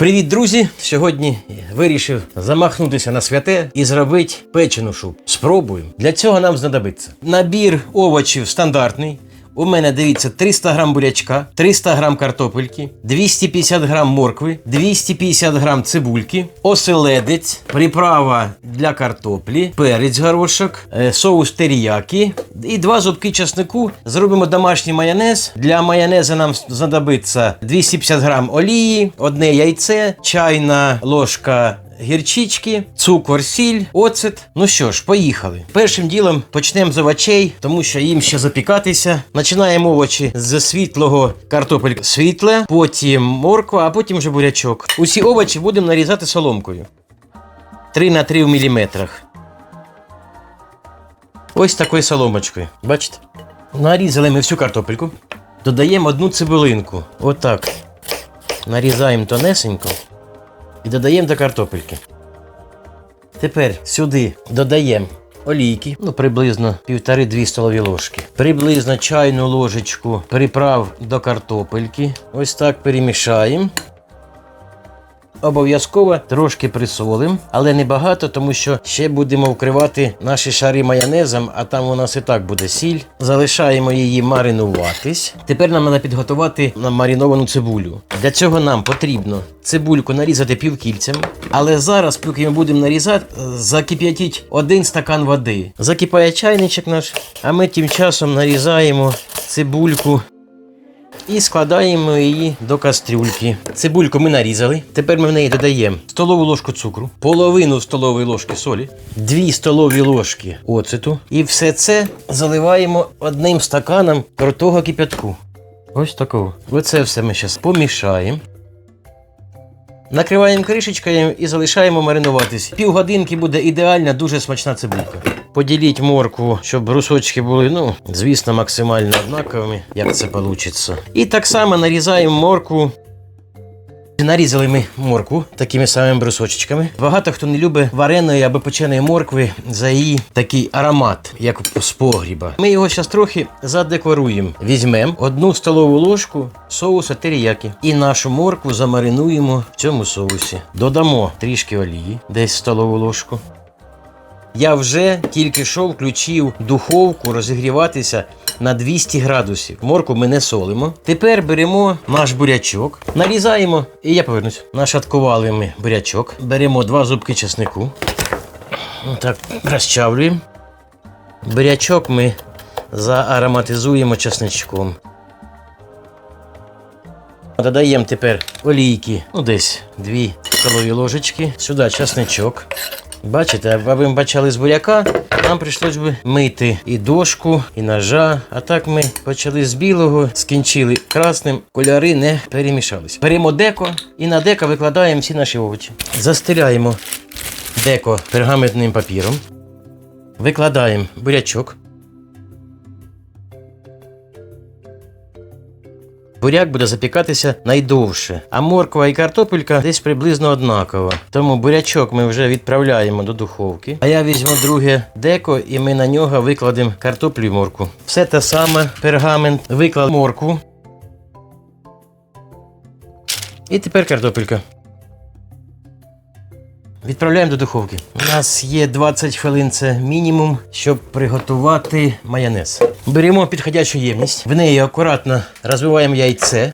Привіт, друзі! Сьогодні вирішив замахнутися на святе і зробити печену шубу. Спробуємо. Для цього нам знадобиться набір овочів стандартний. У мене дивіться 300 грам бурячка, 300 грам картопельки, 250 грам моркви, 250 грам цибульки, оселедець, приправа для картоплі, перець горошок, е, соус теріякі і два зубки часнику. Зробимо домашній майонез. Для майонезу нам знадобиться 250 грам олії, одне яйце, чайна ложка гірчички, цукор, сіль, оцет. Ну що ж, поїхали. Першим ділом почнемо з овочей, тому що їм ще запікатися. Починаємо овочі з світлого картопелька світле, потім морква, а потім вже бурячок. Усі овочі будемо нарізати соломкою. 3 на 3 в міліметрах. Ось такою соломочкою. Бачите? Нарізали ми всю картопельку. Додаємо одну цибулинку. Отак. Нарізаємо тонесенько і додаємо до картопельки. Тепер сюди додаємо олійки, ну приблизно 1,5-2 столові ложки. Приблизно чайну ложечку приправ до картопельки. Ось так перемішаємо. Обов'язково трошки присолимо, але не багато, тому що ще будемо вкривати наші шари майонезом, а там у нас і так буде сіль. Залишаємо її маринуватись. Тепер нам треба підготувати мариновану цибулю. Для цього нам потрібно цибульку нарізати півкільцем. Але зараз, поки ми будемо нарізати, закип'ятіть один стакан води. Закипає чайничок наш, а ми тим часом нарізаємо цибульку і складаємо її до кастрюльки. Цибульку ми нарізали. Тепер ми в неї додаємо столову ложку цукру, половину столової ложки солі, 2 столові ложки оцету. І все це заливаємо одним стаканом крутого кип'ятку. Ось такого. Оце все ми зараз помішаємо. Накриваємо кришечкою і залишаємо маринуватись. Півгодинки буде ідеальна, дуже смачна цибулька. Поділіть моркву, щоб брусочки були, ну, звісно, максимально однаковими, як це вийде. І так само нарізаємо моркву. Нарізали ми моркву такими самими брусочками. Багато хто не любить вареної або печеної моркви за її такий аромат, як з погріба. Ми його зараз трохи задекоруємо. Візьмемо одну столову ложку соуса теріякі і нашу моркву замаринуємо в цьому соусі. Додамо трішки олії, десь столову ложку. Я вже тільки що включив духовку розігріватися на 200 градусів. Морку ми не солимо. Тепер беремо наш бурячок, нарізаємо, і я повернусь. Нашаткували ми бурячок. Беремо два зубки чеснику. Так, розчавлюємо. Бурячок ми заароматизуємо чесничком. Додаємо тепер олійки, ну десь 2 столові ложечки. Сюди чесничок. Бачите, аби ми почали з буряка, нам прийшлось би мити і дошку, і ножа. А так ми почали з білого, скінчили красним, кольори не перемішались. Беремо деко і на деко викладаємо всі наші овочі. Застеляємо деко пергаментним папіром. Викладаємо бурячок. Буряк буде запікатися найдовше, а морква і картопелька десь приблизно однакова. Тому бурячок ми вже відправляємо до духовки. А я візьму друге деко і ми на нього викладемо картоплю і морку. Все те саме, пергамент, виклад моркву. І тепер картопелька. Відправляємо до духовки. У нас є 20 хвилин, це мінімум, щоб приготувати майонез. Беремо підходячу ємність, в неї акуратно розвиваємо яйце.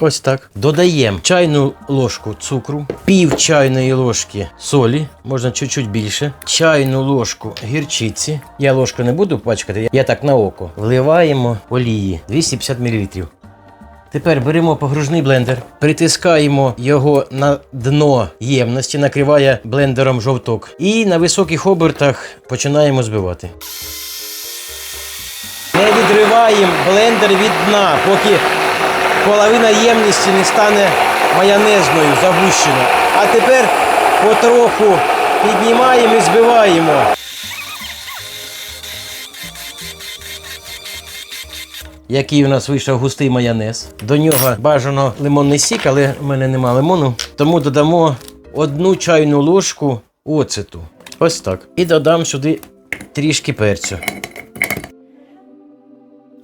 Ось так. Додаємо чайну ложку цукру, пів чайної ложки солі, можна чуть-чуть більше, чайну ложку гірчиці. Я ложку не буду пачкати, я так на око. Вливаємо олії 250 мл. Тепер беремо погружний блендер, притискаємо його на дно ємності, накриває блендером жовток. І на високих обертах починаємо збивати. Не відриваємо блендер від дна, поки половина ємності не стане майонезною, загущена. А тепер потроху піднімаємо і збиваємо. який у нас вийшов густий майонез. До нього бажано лимонний сік, але в мене нема лимону. Тому додамо одну чайну ложку оцету. Ось так. І додам сюди трішки перцю.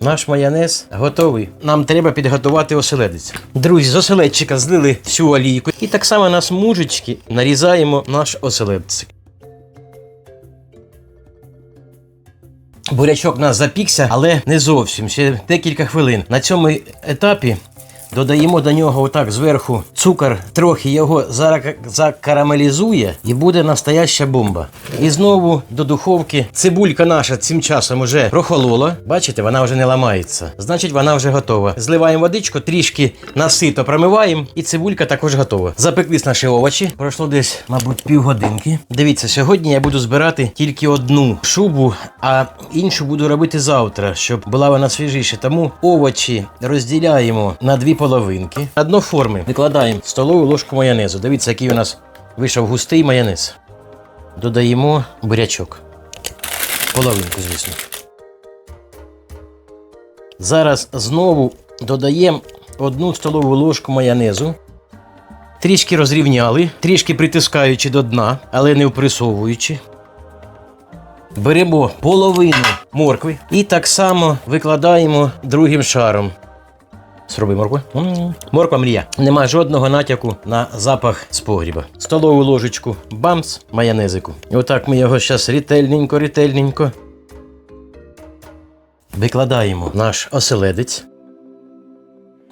Наш майонез готовий. Нам треба підготувати оселедець. Друзі, з оселедчика злили всю олійку. І так само на смужечки нарізаємо наш оселедцик. Бурячок у нас запікся, але не зовсім. Ще декілька хвилин. На цьому етапі додаємо до нього отак зверху цукор, трохи його закарамелізує і буде настояща бомба. І знову до духовки. Цибулька наша цим часом вже прохолола. Бачите, вона вже не ламається. Значить, вона вже готова. Зливаємо водичку, трішки насито промиваємо, і цибулька також готова. Запеклись наші овочі. Пройшло десь, мабуть, півгодинки. Дивіться, сьогодні я буду збирати тільки одну шубу, а іншу буду робити завтра, щоб була вона свіжіша. Тому овочі розділяємо на дві половинки. На дно форми викладаємо столову ложку майонезу. Дивіться, який у нас вийшов густий майонез. Додаємо бурячок. Половинку, звісно. Зараз знову додаємо одну столову ложку майонезу. Трішки розрівняли, трішки притискаючи до дна, але не впресовуючи. Беремо половину моркви і так само викладаємо другим шаром. Сроби моркви. М. Морква мрія. Нема жодного натяку на запах з погріба. Столову ложечку бамс майонезику. І отак ми його зараз рітельненько, рітельненько. Викладаємо наш оселедець.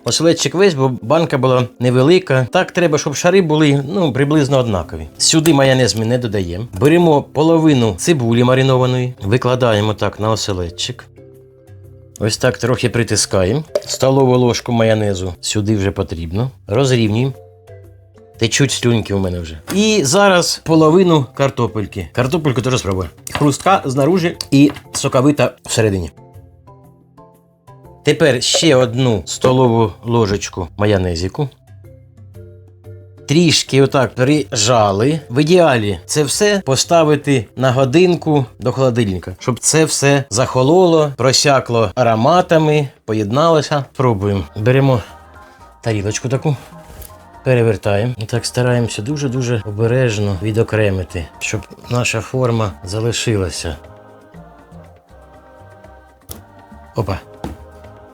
Оселедчик весь, бо банка була невелика. Так треба, щоб шари були ну, приблизно однакові. Сюди майонез ми не додаємо. Беремо половину цибулі маринованої, викладаємо так на оселедчик. Ось так трохи притискаємо. Столову ложку майонезу сюди вже потрібно. Розрівнюємо. Течуть слюньки у мене вже. І зараз половину картопельки. Картопельку теж спробую. Хрустка знаружі і соковита всередині. Тепер ще одну столову ложечку майонезику. Трішки отак прижали. В ідеалі це все поставити на годинку до холодильника, щоб це все захололо, просякло ароматами, поєдналося. Пробуємо. Беремо тарілочку таку. Перевертаємо. І так стараємося дуже-дуже обережно відокремити, щоб наша форма залишилася. Опа.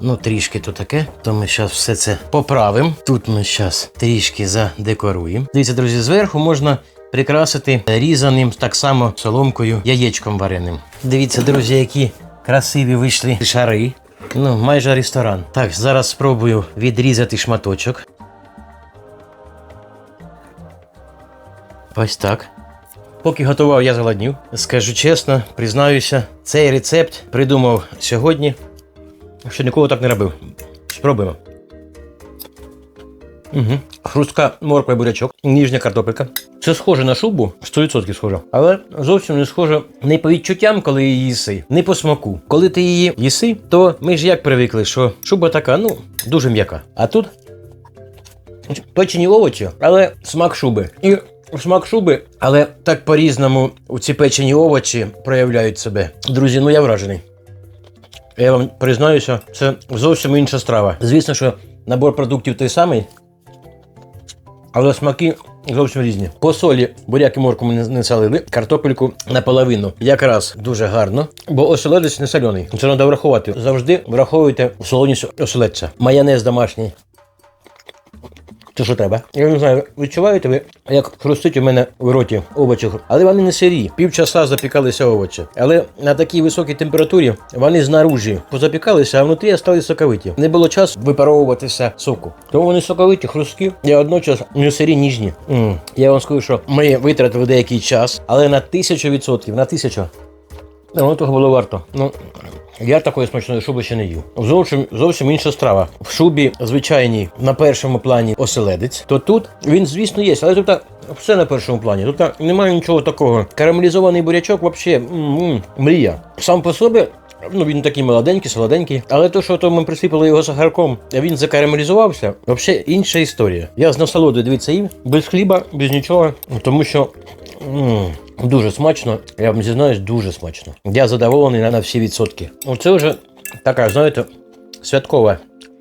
Ну, трішки то таке. То ми зараз все це поправимо. Тут ми зараз трішки задекоруємо. Дивіться, друзі, зверху можна прикрасити різаним так само соломкою яєчком вареним. Дивіться, друзі, які красиві вийшли шари. Ну, майже ресторан. Так, зараз спробую відрізати шматочок. Ось так. Поки готував, я зголоднів. Скажу чесно, признаюся, цей рецепт придумав сьогодні. Ще ніколи так не робив. Спробуємо. Угу. Хрустка морква і бурячок, ніжня картопелька. Це схоже на шубу, 100% схоже. Але зовсім не схоже не по відчуттям, коли її їси, не по смаку. Коли ти її їси, то ми ж як привикли, що шуба така, ну, дуже м'яка. А тут печені овочі, але смак шуби. І смак шуби, але так по-різному у ці печені овочі проявляють себе. Друзі, ну я вражений. Я вам признаюся, це зовсім інша страва. Звісно, що набор продуктів той самий, але смаки зовсім різні. По солі буряки морку ми не- солили, картопельку наполовину. Якраз дуже гарно, бо оселедець не соляний. Це треба врахувати. Завжди враховуйте солоність оселедця. Майонез домашній. Це що треба? Я не знаю, відчуваєте ви, як хрустить у мене в роті овочі, але вони не сирі. Півчаса запікалися овочі. Але на такій високій температурі вони знаружі позапікалися, а внутрі стали соковиті. Не було часу випаровуватися соку. Тому вони соковиті, хрусткі, і одночас не сирі ніжні. м Я вам скажу, що ми витратили деякий час, але на тисячу відсотків, на тисячу. Ну, Воно того було варто. Ну, я такої смачної шуби ще не їв. Зовсім зовсім інша страва. В шубі звичайній на першому плані оселедець, то тут він, звісно, є, але тут все на першому плані. Тут немає нічого такого. Карамелізований бурячок взагалі мрія. Сам по собі. Ну, він такий молоденький, солоденький. Але то, що то ми присипали його сахарком, він закарамелізувався, взагалі інша історія. Я з насолодою дивіться їм, без хліба, без нічого, тому що дуже смачно. Я вам зізнаюсь, дуже смачно. Я задоволений на, всі відсотки. Оце вже така, знаєте, святкова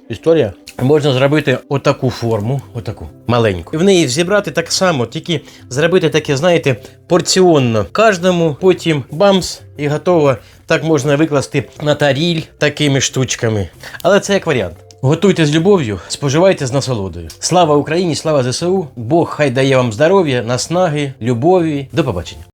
історія. Можна зробити отаку форму, отаку маленьку. І в неї зібрати так само, тільки зробити таке, знаєте, порціонно. Кожному потім бамс і готово. Так можна викласти на таріль такими штучками. Але це як варіант. Готуйте з любов'ю, споживайте з насолодою. Слава Україні, слава ЗСУ! Бог хай дає вам здоров'я, наснаги, любові. До побачення.